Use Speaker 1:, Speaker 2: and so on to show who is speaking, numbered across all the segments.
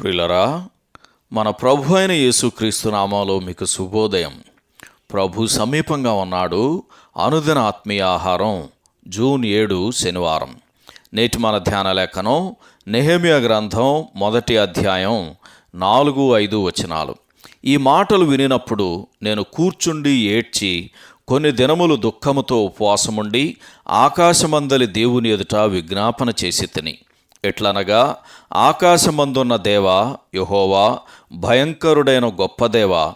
Speaker 1: ప్రిలరా మన ప్రభు అయిన యేసుక్రీస్తు నామాలో మీకు శుభోదయం. ప్రభు సమీపంగా ఉన్నాడు అనుదిన ఆత్మీయ ఆహారం జూన్ ఏడు శనివారం. నేటి మన ధ్యాన లేఖనం నెహమియా గ్రంథం మొదటి అధ్యాయం నాలుగు ఐదు వచనాలు. ఈ మాటలు వినినప్పుడు నేను కూర్చుండి ఏడ్చి కొన్ని దినములు దుఃఖముతో ఉపవాసముండి ఆకాశమందలి దేవుని ఎదుట విజ్ఞాపన చేసి తిని. ఎట్లనగా ఆకాశమందున్న దేవా యహోవా భయంకరుడైన గొప్ప దేవా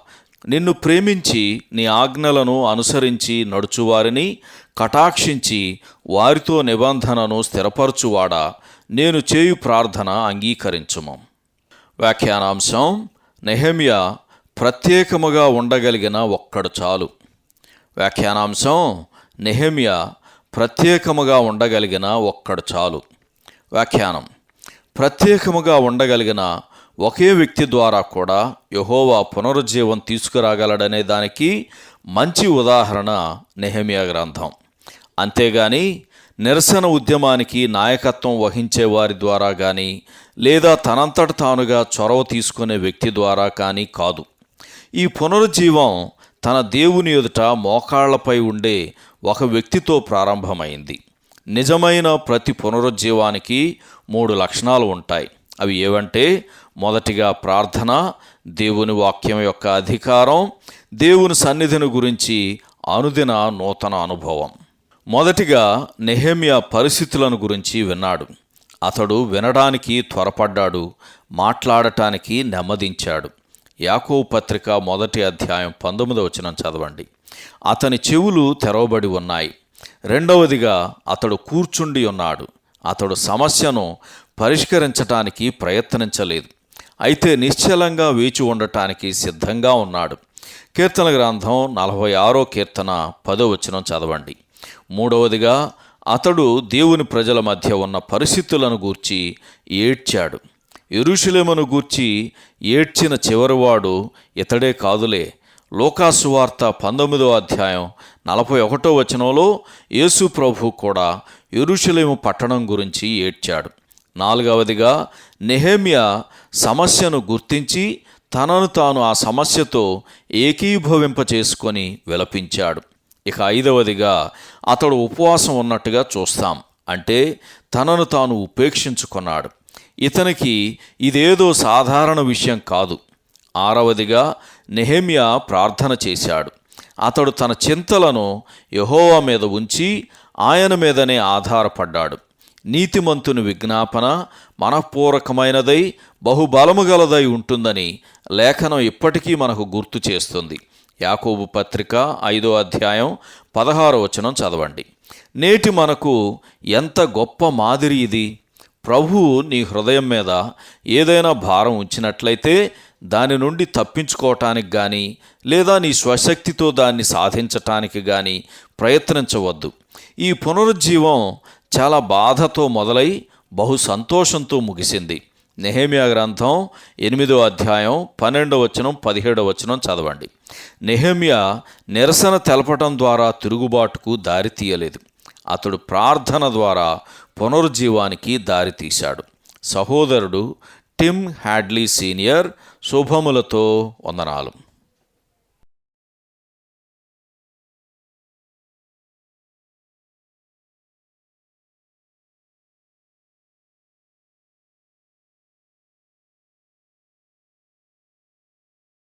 Speaker 1: నిన్ను ప్రేమించి నీ ఆజ్ఞలను అనుసరించి నడుచువారిని కటాక్షించి వారితో నిబంధనను స్థిరపరచువాడా నేను చేయు ప్రార్థన అంగీకరించుము. వ్యాఖ్యానాంశం నెహమియా ప్రత్యేకముగా ఉండగలిగిన ఒక్కడు చాలు. వ్యాఖ్యానాంశం నెహమియా ప్రత్యేకముగా ఉండగలిగిన ఒక్కడు చాలు. వ్యాఖ్యానం. ప్రత్యేకముగా ఉండగలిగిన ఒకే వ్యక్తి ద్వారా కూడా యహోవా పునరుజ్జీవం తీసుకురాగలడనే దానికి మంచి ఉదాహరణ నెహమియా గ్రంథం. అంతేగాని నిరసన ఉద్యమానికి నాయకత్వం వహించే వారి ద్వారా కానీ లేదా తనంతట తానుగా చొరవ తీసుకునే వ్యక్తి ద్వారా కానీ కాదు. ఈ పునరుజ్జీవం తన దేవుని ఎదుట మోకాళ్ళపై ఉండే ఒక వ్యక్తితో ప్రారంభమైంది. నిజమైన ప్రతి పునరుజ్జీవానికి మూడు లక్షణాలు ఉంటాయి. అవి ఏవంటే మొదటిగా ప్రార్థన దేవుని వాక్యం యొక్క అధికారం దేవుని సన్నిధిని గురించి అనుదిన నూతన అనుభవం. మొదటిగా నెహేమియా పరిస్థితులను గురించి విన్నాడు. అతడు వినడానికి త్వరపడ్డాడు మాట్లాడటానికి నెమ్మదించాడు. యాకో పత్రిక మొదటి అధ్యాయం పంతొమ్మిదవచనం చదవండి. అతని చెవులు తెరవబడి ఉన్నాయి. రెండవదిగా అతడు కూర్చుండి ఉన్నాడు. అతడు సమస్యను పరిష్కరించటానికి ప్రయత్నించలేదు. అయితే నిశ్చలంగా వేచి ఉండటానికి సిద్ధంగా ఉన్నాడు. కీర్తన గ్రంథం నలభై ఆరో కీర్తన పదో వచనం చదవండి. మూడవదిగా అతడు దేవుని ప్రజల మధ్య ఉన్న పరిస్థితులను గూర్చి ఏడ్చాడు. ఎరుషులేమను గూర్చి ఏడ్చిన చివరివాడు ఇతడే కాదులే. లోకాసు వార్త పంతొమ్మిదో అధ్యాయం నలభై ఒకటో వచనంలో యేసు ప్రభు కూడా ఎరుషలేము పట్టణం గురించి ఏడ్చాడు. నాలుగవదిగా నెహేమియా సమస్యను గుర్తించి తనను తాను ఆ సమస్యతో ఏకీభవింప చేసుకొని విలపించాడు. ఇక ఐదవదిగా అతడు ఉపవాసం ఉన్నట్టుగా చూస్తాం. అంటే తనను తాను ఉపేక్షించుకున్నాడు. ఇతనికి ఇదేదో సాధారణ విషయం కాదు. ఆరవదిగా నెహేమియా ప్రార్థన చేశాడు. అతడు తన చింతలను యహోవా మీద ఉంచి ఆయన మీదనే ఆధారపడ్డాడు. నీతిమంతుని విజ్ఞాపన మనఃపూర్వకమైనదై బహుబలము గలదై ఉంటుందని లేఖనం ఇప్పటికీ మనకు గుర్తు చేస్తుంది. యాకోబు పత్రిక ఐదో అధ్యాయం పదహారో వచనం చదవండి. నేటి మనకు ఎంత గొప్ప మాదిరి ఇది! ప్రభువు నీ హృదయం మీద ఏదైనా భారం ఉంచినట్లయితే దాని నుండి తప్పించుకోవటానికి కానీ లేదా నీ స్వశక్తితో దాన్ని సాధించటానికి కానీ ప్రయత్నించవద్దు. ఈ పునరుజ్జీవం చాలా బాధతో మొదలై బహు సంతోషంతో ముగిసింది. నెహేమియా గ్రంథం ఎనిమిదో అధ్యాయం పన్నెండవ వచనం పదిహేడవ వచనం చదవండి. నెహేమియా నిరసన తెలపటం ద్వారా తిరుగుబాటుకు దారి తీయలేదు. అతడు ప్రార్థన ద్వారా పునరుజ్జీవానికి దారి తీశాడు. సహోదరుడు టిమ్ హ్యాడ్లీ సీనియర్ శుభములతో వందనాలు.